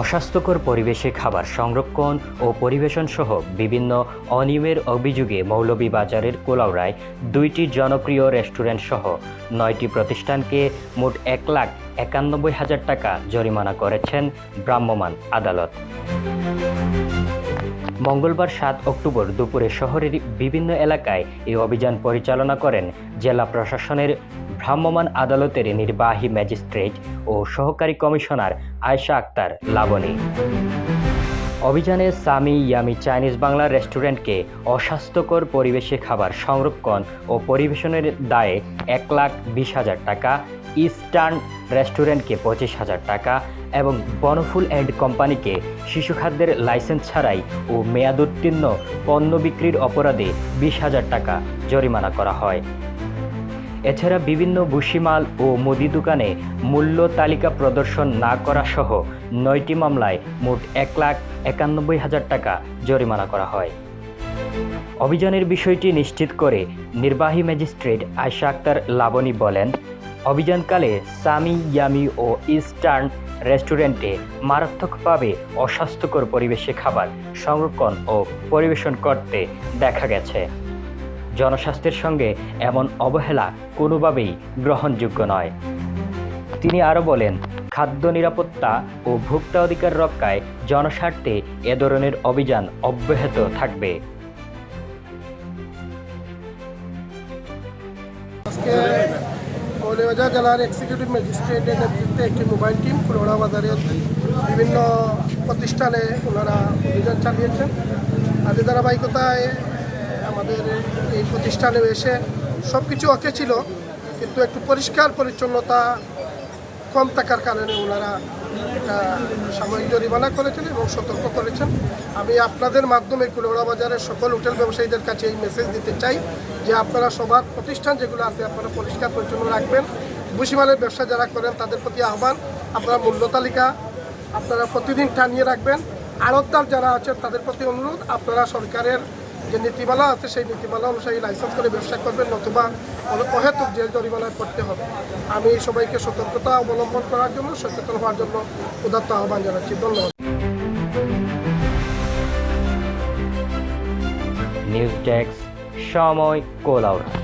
অস্বাস্থ্যকর পরিবেশে খাবার সংরক্ষণ ও পরিবেশন সহ বিভিন্ন অনিয়মের অভিযোগে মৌলভীবাজারের কোলাউড়ায় দুইটি জনপ্রিয় রেস্টুরেন্ট সহ নয়টি প্রতিষ্ঠানকে মোট এক লাখ একানব্বই হাজার টাকা জরিমানা করেছেন ভ্রাম্যমাণ আদালত। মঙ্গলবার সাত অক্টোবর দুপুরে শহরের বিভিন্ন এলাকায় এই অভিযান পরিচালনা করেন জেলা প্রশাসনের ভ্রাম্যমাণ আদালতের নির্বাহী ম্যাজিস্ট্রেট ও সহকারী কমিশনার আয়শা আক্তার লাবণী। অভিযানে সামি ইয়ামি চাইনিজ বাংলা রেস্টুরেন্টকে অস্বাস্থ্যকর পরিবেশে খাবার সংরক্ষণ ও পরিবেশনের দায়ে এক লাখ বিশ হাজার টাকা, ইস্টার্ন রেস্টুরেন্টকে পঁচিশ হাজার টাকা এবং বনফুল অ্যান্ড কোম্পানিকে শিশু খাদ্যের লাইসেন্স ছাড়াই ও মেয়াদোত্তীর্ণ পণ্য বিক্রির অপরাধে বিশ হাজার টাকা জরিমানা করা হয়। এছাড়া বিভিন্ন ভুসিমাল ও মুদি দোকানে মূল্য তালিকা প্রদর্শন না করা সহ নয়টি মামলায় মোট এক লাখ একানব্বই হাজার টাকা জরিমানা করা হয়। অভিযানের বিষয়টি নিশ্চিত করে নির্বাহী ম্যাজিস্ট্রেট আয়শা আক্তার লাবণী বলেন, অভিযানকালে সামি ইয়ামি ও ইস্টার্ন রেস্টুরেন্টে মারাত্মকভাবে অস্বাস্থ্যকর পরিবেশে খাবার সংরক্ষণ ও পরিবেশন করতে দেখা গেছে। জনস্বাস্থ্যের সঙ্গে এমন অবহেলা কোনোভাবেই গ্রহণযোগ্য নয়। তিনি আরও বলেন, খাদ্য নিরাপত্তা ও ভোক্তা অধিকার রক্ষায় জনস্বার্থে এ ধরনের অভিযান অব্যাহত থাকবে। আজকে জেলার এক্সিকিউটিভ ম্যাজিস্ট্রেটের নেতৃত্বে একটি মোবাইল টিম ফুলওড়া বাজারের বিভিন্ন প্রতিষ্ঠানে ওনারা অভিযান চালিয়েছেন। আর ধারাবাহিকতায় আমাদের এই প্রতিষ্ঠানে এসে সব কিছু ওকে ছিল, কিন্তু একটু পরিষ্কার পরিচ্ছন্নতা কম থাকার কারণে ওনারা একটা সাময়িক জরিমানা করেছেন এবং সতর্ক করেছেন। আমি আপনাদের মাধ্যমে কুলোড়া বাজারের সকল হোটেল ব্যবসায়ীদের কাছে এই মেসেজ দিতে চাই যে আপনারা সবার প্রতিষ্ঠান যেগুলো আছে আপনারা পরিষ্কার পরিচ্ছন্ন রাখবেন। ভুসিমালের ব্যবসা যারা করেন তাদের প্রতি আহ্বান, আপনারা মূল্য তালিকা আপনারা প্রতিদিন টানিয়ে রাখবেন। আড়তদার যারা আছেন তাদের প্রতি অনুরোধ, আপনারা সরকারের যে নীতিমালা আছে, সেই নীতিমালা অনুযায়ী লাইসেন্স করে ব্যবসা করবেন নতুবা অহেতুক জেল জরিমানায় পড়তে হবে। আমি সবাইকে সতর্কতা অবলম্বন করার জন্য, সচেতন হওয়ার জন্য উদাত্ত আহ্বান জানাচ্ছি। ধন্যবাদ। নিউজ ডেস্ক সময় কোলাউড়া।